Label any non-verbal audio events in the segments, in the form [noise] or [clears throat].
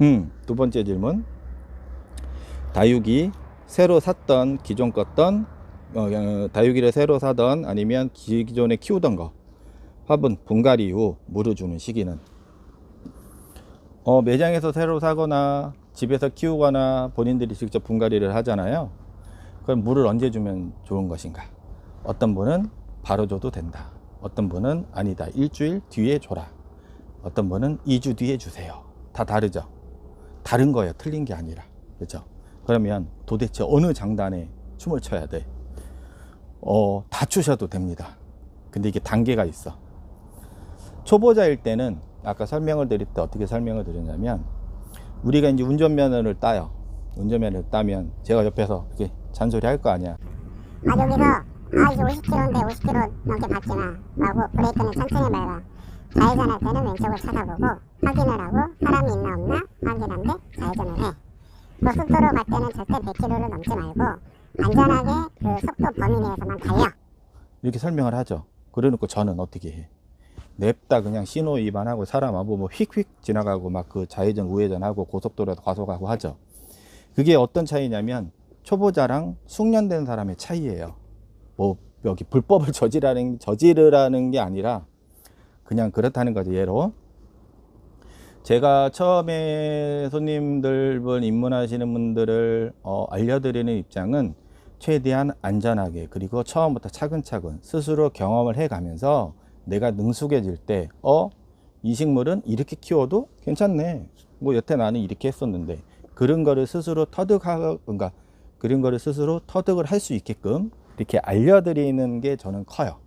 음, 두 번째 질문. 다육이 새로 샀던 기존 껐던 어, 어, 다육이를 새로 사던 아니면 기- 기존에 키우던 거 화분 분갈이 후 물을 주는 시기는 어, 매장에서 새로 사거나 집에서 키우거나 본인들이 직접 분갈이를 하잖아요. 그럼 물을 언제 주면 좋은 것인가? 어떤 분은 바로 줘도 된다. 어떤 분은 아니다. 일주일 뒤에 줘라. 어떤 분은 2주 뒤에 주세요. 다 다르죠. 다른 거예요. 틀린 게 아니라. 그죠? 그러면 도대체 어느 장단에 춤을 춰야 돼? 어, 다 추셔도 됩니다. 근데 이게 단계가 있어. 초보자일 때는 아까 설명을 드릴 때 어떻게 설명을 드렸냐면 우리가 이제 운전면허를 따요. 운전면허를 따면 제가 옆에서 이렇게 잔소리 할 거 아니야. 아 여기서 아 이제 50km인데 50km 넘게 밟지마 하고 브레이크는 천천히 밟아 좌회전할 때는 왼쪽을 쳐다보고 확인을 하고 사람이 있나 없나 확인한 뒤 좌회전을 해 고속도로 갈 때는 절대 100km를 넘지 말고 안전하게 그 속도 범위 내에서만 달려 이렇게 설명을 하죠. 그래놓고 저는 어떻게 해? 냅다 그냥 신호 위반하고 사람 와보 뭐 휙휙 지나가고 막 그 좌회전 우회전하고 고속도로에서 과속하고 하죠. 그게 어떤 차이냐면 초보자랑 숙련된 사람의 차이예요. 뭐 여기 불법을 저지라는 저지르라는 게 아니라 그냥 그렇다는 거죠. 예로 제가 처음에 손님들 입문하시는 분들을 어, 알려드리는 입장은 최대한 안전하게 그리고 처음부터 차근차근 스스로 경험을 해 가면서 내가 능숙해질 때 어? 이 식물은 이렇게 키워도 괜찮네. 뭐 여태 나는 이렇게 했었는데 그런 거를 스스로 터득하 그러니까 그런 거를 스스로 터득을 할 수 있게끔 이렇게 알려드리는 게 저는 커요.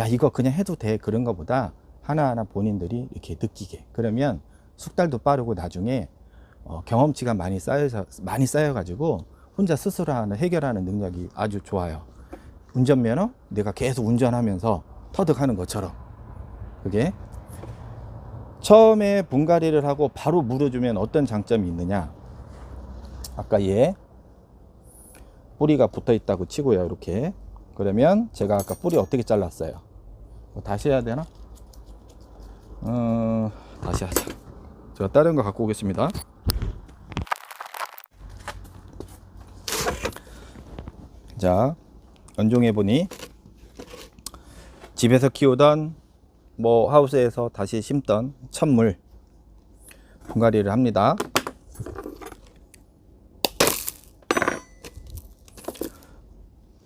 야 이거 그냥 해도 돼 그런 거보다 하나하나 본인들이 이렇게 느끼게 그러면 숙달도 빠르고 나중에 어, 경험치가 많이 쌓여서 많이 쌓여 가지고 혼자 스스로 하는 해결하는 능력이 아주 좋아요. 운전면허 내가 계속 운전하면서 터득하는 것처럼 그게 처음에 분갈이를 하고 바로 물어주면 어떤 장점이 있느냐? 아까 얘 뿌리가 붙어 있다고 치고요, 이렇게. 그러면 제가 아까 뿌리 어떻게 잘랐어요? 뭐 다시 해야 되나? 어, 다시 하자. 제가 다른 거 갖고 오겠습니다. 자, 연종해 보니 집에서 키우던 뭐 하우스에서 다시 심던 천물 분갈이를 합니다.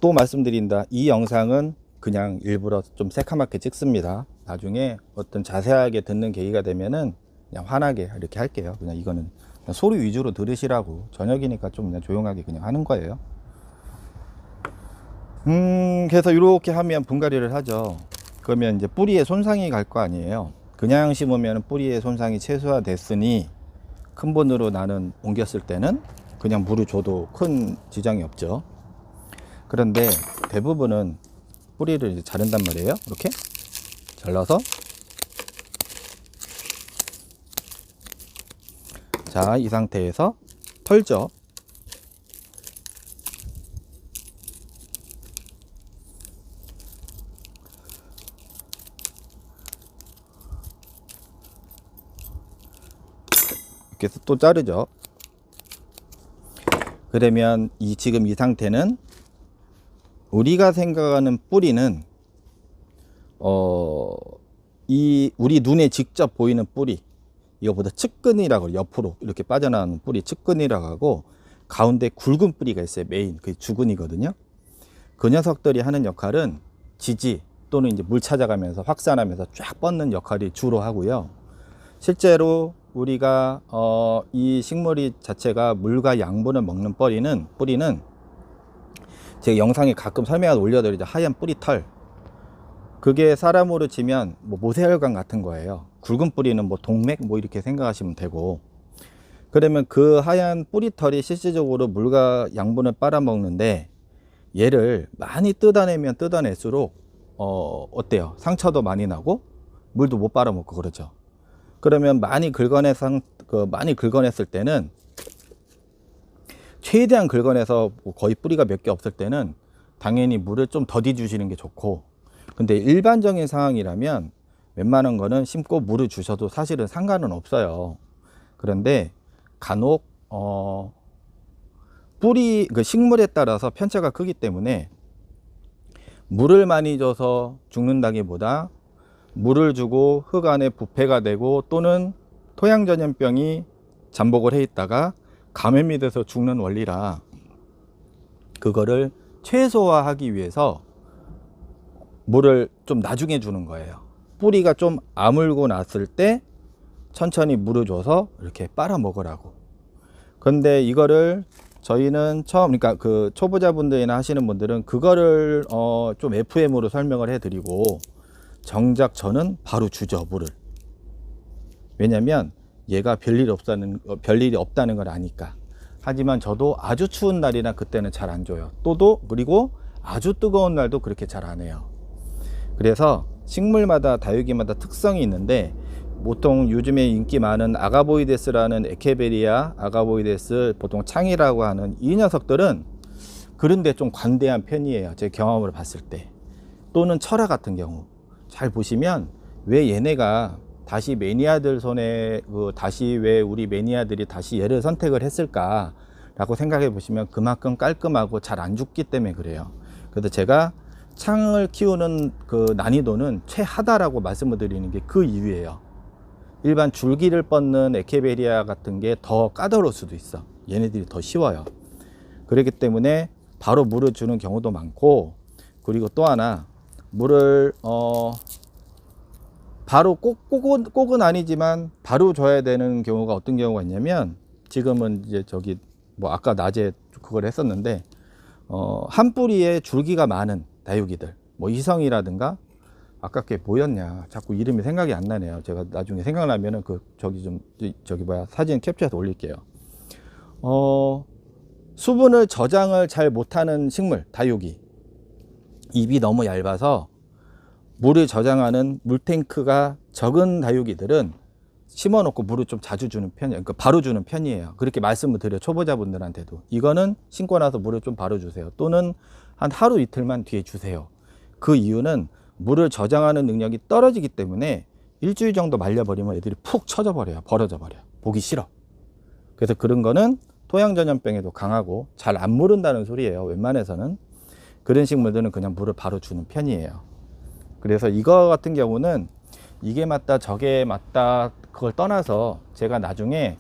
또 말씀드린다. 이 영상은 그냥 일부러 좀 새카맣게 찍습니다. 나중에 어떤 자세하게 듣는 계기가 되면은 그냥 환하게 이렇게 할게요. 그냥 이거는 그냥 소리 위주로 들으시라고 저녁이니까 좀 그냥 조용하게 그냥 하는 거예요. 음, 그래서 이렇게 하면 분갈이를 하죠. 그러면 이제 뿌리에 손상이 갈 거 아니에요. 그냥 심으면 뿌리에 손상이 최소화 됐으니 큰 번으로 나는 옮겼을 때는 그냥 물을 줘도 큰 지장이 없죠. 그런데 대부분은 뿌리를 이제 자른단 말이에요. 이렇게 잘라서 자, 이 상태에서 털죠. 이렇게 해서 또 자르죠. 그러면 이 지금 이 상태는 우리가 생각하는 뿌리는 어 이 우리 눈에 직접 보이는 뿌리 이거보다 측근이라고 옆으로 이렇게 빠져나오는 뿌리 측근이라고 하고 가운데 굵은 뿌리가 있어요. 메인. 그게 주근이거든요. 그 녀석들이 하는 역할은 지지 또는 이제 물 찾아가면서 확산하면서 쫙 뻗는 역할이 주로 하고요. 실제로 우리가 어, 이 식물이 자체가 물과 양분을 먹는 뿌리는 뿌리는 제가 영상에 가끔 설명을 올려드리죠 하얀 뿌리털. 그게 사람으로 치면 뭐 모세혈관 같은 거예요. 굵은 뿌리는 뭐 동맥 뭐 이렇게 생각하시면 되고. 그러면 그 하얀 뿌리털이 실질적으로 물과 양분을 빨아먹는데 얘를 많이 뜯어내면 뜯어낼수록 어 어때요? 상처도 많이 나고 물도 못 빨아먹고 그러죠. 그러면 많이 긁어내서 그 많이 긁어냈을 때는 최대한 긁어내서 뭐 거의 뿌리가 몇 개 없을 때는 당연히 물을 좀 더디 주시는 게 좋고. 근데 일반적인 상황이라면 웬만한 거는 심고 물을 주셔도 사실은 상관은 없어요. 그런데 간혹 어 뿌리 그 식물에 따라서 편차가 크기 때문에 물을 많이 줘서 죽는다기보다 물을 주고 흙 안에 부패가 되고 또는 토양 전염병이 잠복을 해 있다가 감염이 돼서 죽는 원리라 그거를 최소화하기 위해서 물을 좀 나중에 주는 거예요. 뿌리가 좀 아물고 났을 때 천천히 물을 줘서 이렇게 빨아 먹으라고. 근데 이거를 저희는 처음 그러니까 그 초보자분들이나 하시는 분들은 그거를 어 좀 FM으로 설명을 해 드리고 정작 저는 바로 주죠, 물을. 왜냐면 얘가 별일 없다는 어, 별일이 없다는 걸 아니까. 하지만 저도 아주 추운 날이나 그때는 잘 안 줘요. 또도 그리고 아주 뜨거운 날도 그렇게 잘 안 해요. 그래서 식물마다 다육이마다 특성이 있는데 보통 요즘에 인기 많은 아가보이데스라는 에케베리아 아가보이데스 보통 창이라고 하는 이 녀석들은 그런데 좀 관대한 편이에요. 제 경험으로 봤을 때. 또는 철화 같은 경우 잘 보시면 왜 얘네가 다시 매니아들 손에 그 다시 왜 우리 매니아들이 다시 얘를 선택을 했을까라고 생각해 보시면 그만큼 깔끔하고 잘 안 죽기 때문에 그래요. 그래서 제가 창을 키우는 그 난이도는 최하다라고 말씀을 드리는 게 그 이유예요. 일반 줄기를 뻗는 에케베리아 같은 게 더 까다로울 수도 있어. 얘네들이 더 쉬워요. 그렇기 때문에 바로 물을 주는 경우도 많고 그리고 또 하나 물을 어 바로 꼭 꼭은 꼭은 아니지만 바로 줘야 되는 경우가 어떤 경우가 있냐면 지금은 이제 저기 뭐 아까 낮에 그걸 했었는데 어 한 뿌리에 줄기가 많은 다육이들 뭐 이성이라든가 아까 게 뭐였냐 자꾸 이름이 생각이 안 나네요. 제가 나중에 생각나면은 그 저기 좀 저기 뭐야 사진 캡처해서 올릴게요. 어 수분을 저장을 잘 못하는 식물 다육이. ip이 너무 얇아서 물을 저장하는 물탱크가 적은 다육이들은 심어놓고 물을 좀 자주 주는 편이에요. 그러니까 바로 주는 편이에요. 그렇게 말씀을 드려 초보자분들한테도 이거는 심고 나서 물을 좀 바로 주세요. 또는 한 하루 이틀만 뒤에 주세요. 그 이유는 물을 저장하는 능력이 떨어지기 때문에 일주일 정도 말려버리면 애들이 푹 쳐져 버려요. 벌어져 버려요. 보기 싫어. 그래서 그런 거는 토양 전염병에도 강하고 잘 안 무른다는 소리예요. 웬만해서는 그런 식물들은 그냥 물을 바로 주는 편이에요. 그래서 이거 같은 경우는 이게 맞다 저게 맞다 그걸 떠나서 제가 나중에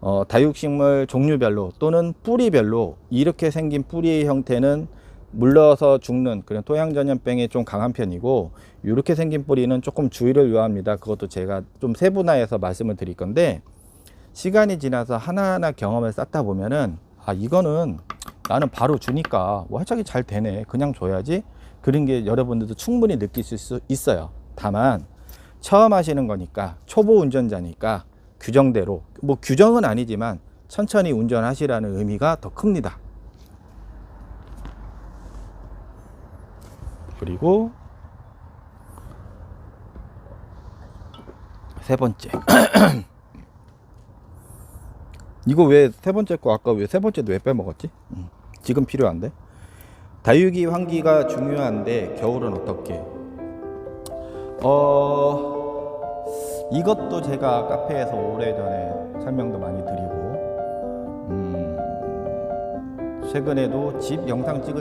어, 다육식물 종류별로 또는 뿌리별로 이렇게 생긴 뿌리의 형태는 물러서 죽는 그런 토양 전염병에 좀 강한 편이고 이렇게 생긴 뿌리는 조금 주의를 요합니다. 그것도 제가 좀 세분화해서 말씀을 드릴 건데 시간이 지나서 하나하나 경험을 쌓다 보면은 아 이거는 나는 바로 주니까 뭐 활짝이 잘 되네 그냥 줘야지 그런 게 여러분들도 충분히 느낄 수 있어요. 다만 처음 하시는 거니까 초보 운전자니까 규정대로 뭐 규정은 아니지만 천천히 운전하시라는 의미가 더 큽니다. 그리고 세 번째. [clears throat] 이거 왜 세 번째 거 아까 왜 세 번째도 왜 빼먹었지? 음, 지금 필요한데 다육이 환기가 중요한데 겨울은 어떻게? 어 이것도 제가 카페에서 오래전에 설명도 많이 드리고 음, 최근에도 집 영상 찍을